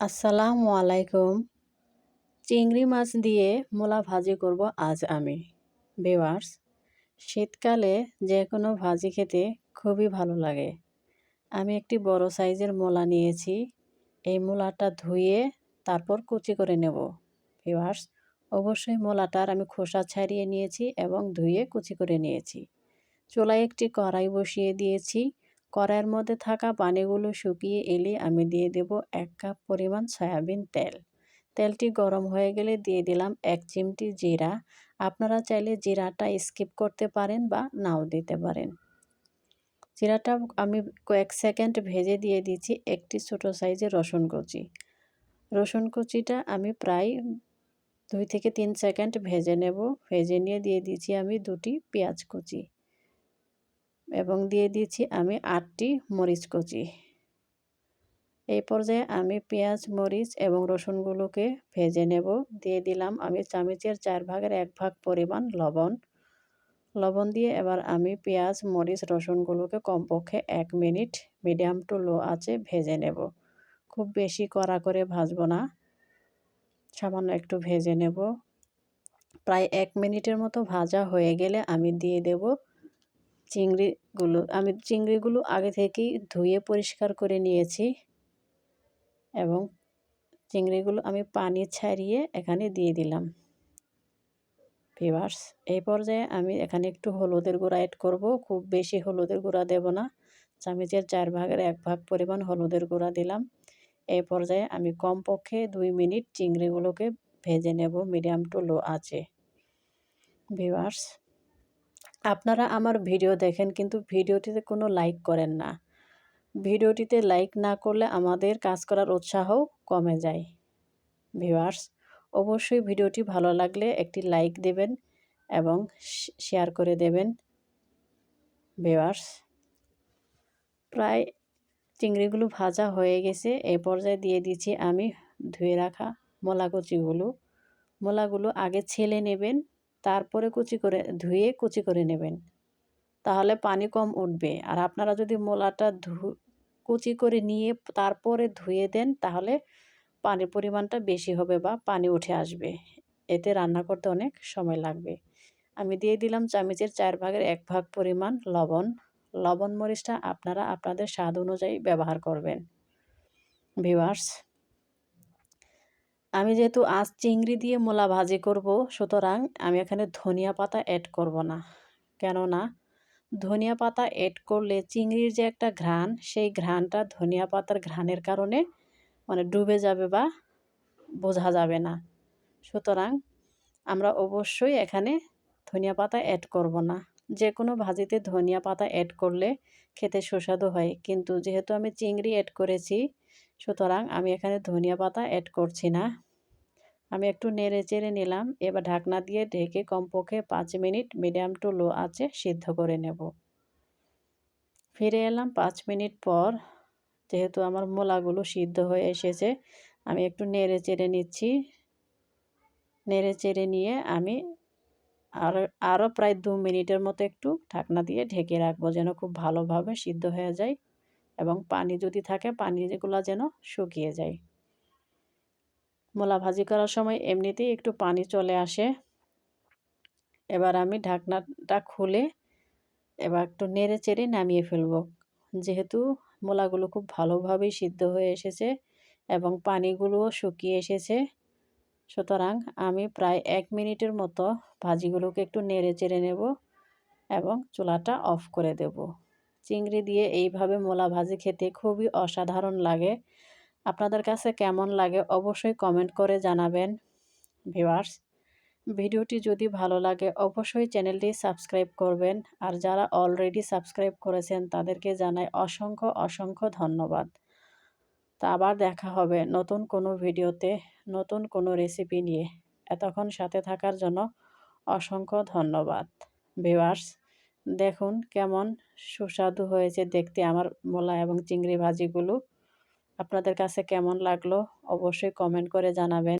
আসসালামু আলাইকুম। চিংড়ি মাছ দিয়ে মূলা ভাজি করব আজ আমি। বেওয়ার্স শীতকালে যে কোনো ভাজি খেতে খুবই ভালো লাগে। আমি একটি বড় সাইজের মোলা নিয়েছি। এই মোলাটা ধুয়ে তারপর কুচি করে নেব। বেওয়ার্স অবশ্যই মোলাটার আমি খোসা ছাড়িয়ে নিয়েছি এবং ধুয়ে কুচি করে নিয়েছি। চুলায় একটি কড়াই বসিয়ে দিয়েছি। কড়াইয়ের মধ্যে থাকা পানিগুলো শুকিয়ে এলে আমি দিয়ে দেব এক কাপ পরিমাণ সয়াবিন তেল। তেলটি গরম হয়ে গেলে দিয়ে দিলাম এক চিমটি জিরা। আপনারা চাইলে জিরাটা স্কিপ করতে পারেন বা নাও দিতে পারেন। জিরাটা আমি কয়েক সেকেন্ড ভেজে দিয়ে দিচ্ছি একটি ছোট সাইজের রসুন কুচি। রসুন কুচিটা আমি প্রায় দুই থেকে তিন সেকেন্ড ভেজে নেব। ভেজে নিয়ে দিয়ে দিচ্ছি আমি দুটি পেঁয়াজ কুচি। এবং দিয়ে দিয়েছি আমি আটটি মরিচ কুচি। এই পর্যায়ে আমি পেঁয়াজ, মরিচ এবং রসুনগুলোকে ভেজে নেব। দিয়ে দিলাম আমি চামিচের চার ভাগের এক ভাগ পরিমাণ লবণ। লবণ দিয়ে এবার আমি পেঁয়াজ, মরিচ, রসুনগুলোকে কমপক্ষে এক মিনিট মিডিয়াম টু লো আছে ভেজে নেব। খুব বেশি কড়া করে ভাজবো না। সামান্য একটু ভেজে নেব। প্রায় এক মিনিটের মতো ভাজা হয়ে গেলে আমি দিয়ে দেব চিংড়িগুলো, আমি চিংড়িগুলো আগে থেকেই ধুয়ে পরিষ্কার করে নিয়েছি এবং চিংড়িগুলো আমি পানি ছাড়িয়ে এখানে দিয়ে দিলাম। ফিভার্স এই পর্যায়ে আমি এখানে একটু হলুদের গুঁড়া অ্যাড করব। খুব বেশি হলুদের গুঁড়া দেব না। চামিচের চার ভাগের এক ভাগ পরিমাণ হলুদের গুঁড়া দিলাম। এই পর্যায়ে আমি কমপক্ষে দুই মিনিট চিংড়িগুলোকে ভেজে নেব, মিডিয়াম টু লো আছে ভিভার্স আপনারা আমার ভিডিও দেখেন, কিন্তু ভিডিওটিতে কোনো লাইক করেন না। ভিডিওটিতে লাইক না করলে আমাদের কাজ করার উৎসাহ কমে যায়। ভিউয়ার্স, অবশ্যই ভিডিওটি ভালো লাগলে একটি লাইক দেবেন এবং শেয়ার করে দেবেন। ভিউয়ার্স, প্রায় চিংড়িগুলো ভাজা হয়ে গেছে। এই পর্যায়ে দিয়ে দিচ্ছি আমি ধুয়ে রাখা মোলা কুচিগুলো মোলাগুলো আগে ছেলে নেবেন। তারপরে কুচি করে ধুয়ে কুচি করে নেবেন। তাহলে পানি কম উঠবে। আর আপনারা যদি মোলাটা ধু, কুচি করে নিয়ে তারপরে ধুয়ে দেন, তাহলে পানির পরিমাণটা বেশি হবে বা পানি উঠে আসবে। এতে রান্না করতে অনেক সময় লাগবে। আমি দিয়ে দিলাম চামিচের চার ভাগের এক ভাগ পরিমাণ লবণ। লবণ মরিচটা আপনারা আপনাদের স্বাদ অনুযায়ী ব্যবহার করবেন। ভিওয়ার্স আমি যেহেতু আজ চিংড়ি দিয়ে মোলা ভাজি করব, সুতরাং আমি এখানে ধনিয়া পাতা অ্যাড করব না। কেননা ধনিয়া পাতা অ্যাড করলে চিংড়ির যে একটা ঘ্রাণ, সেই ঘ্রাণটা ধনিয়া পাতার ঘ্রাণের কারণে মানে ডুবে যাবে বা বোঝা যাবে না। সুতরাং আমরা অবশ্যই এখানে ধনিয়া পাতা অ্যাড করব না। যে কোনো ভাজিতে ধনিয়া পাতা অ্যাড করলে খেতে সুস্বাদু হয়। কিন্তু যেহেতু আমি চিংড়ি অ্যাড করেছি সুতরাং আমি এখানে ধনিয়া পাতা অ্যাড করছি না। আমি একটু নেড়ে চেড়ে নিলাম, এবার ঢাকনা দিয়ে ঢেকে কমপক্ষে পাঁচ মিনিট মিডিয়াম টু লো আছে সিদ্ধ করে নেব। ফিরে এলাম পাঁচ মিনিট পর, যেহেতু আমার মোলাগুলো সিদ্ধ হয়ে এসেছে, আমি একটু নেড়ে চেড়ে নিচ্ছি। নেড়ে চেড়ে নিয়ে আমি আর, আরও প্রায় দু মিনিটের মতো একটু ঢাকনা দিয়ে ঢেকে রাখব যেন খুব ভালোভাবে সিদ্ধ হয়ে যায়। এবং পানি যদি থাকে, পানিগুলো যেন শুকিয়ে যায়। মোলা ভাজি করার সময় এমনিতেই একটু পানি চলে আসে। এবার আমি ঢাকনাটা খুলে এবার একটু নেড়ে চেড়ে নামিয়ে ফেলব। যেহেতু মোলাগুলো খুব ভালোভাবেই সিদ্ধ হয়ে এসেছে এবং পানিগুলোও শুকিয়ে এসেছে, সুতরাং আমি প্রায় এক মিনিটের মতো ভাজিগুলোকে একটু নেড়ে চেড়ে নেব এবং চুলাটা অফ করে দেব। চিংড়ি দিয়ে এইভাবে মোলা ভাজি খেতে খুবই অসাধারণ লাগে। আপনাদের কাছে কেমন লাগে অবশ্যই কমেন্ট করে জানাবেন। ভিওয়ার্স ভিডিওটি যদি ভালো লাগে অবশ্যই চ্যানেলটি সাবস্ক্রাইব করবেন। আর যারা অলরেডি সাবস্ক্রাইব করেছেন তাদেরকে জানাই অসংখ্য অসংখ্য ধন্যবাদ। তা আবার দেখা হবে নতুন কোনো ভিডিওতে, নতুন কোনো রেসিপি নিয়ে। এতক্ষণ সাথে থাকার জন্য অসংখ্য ধন্যবাদ। ভিওয়ার্স দেখুন কেমন সুস্বাদু হয়েছে দেখতে আমার মোলা এবং চিংড়ি ভাজিগুলো। আপনাদের কাছে কেমন লাগল অবশ্যই কমেন্ট করে জানাবেন।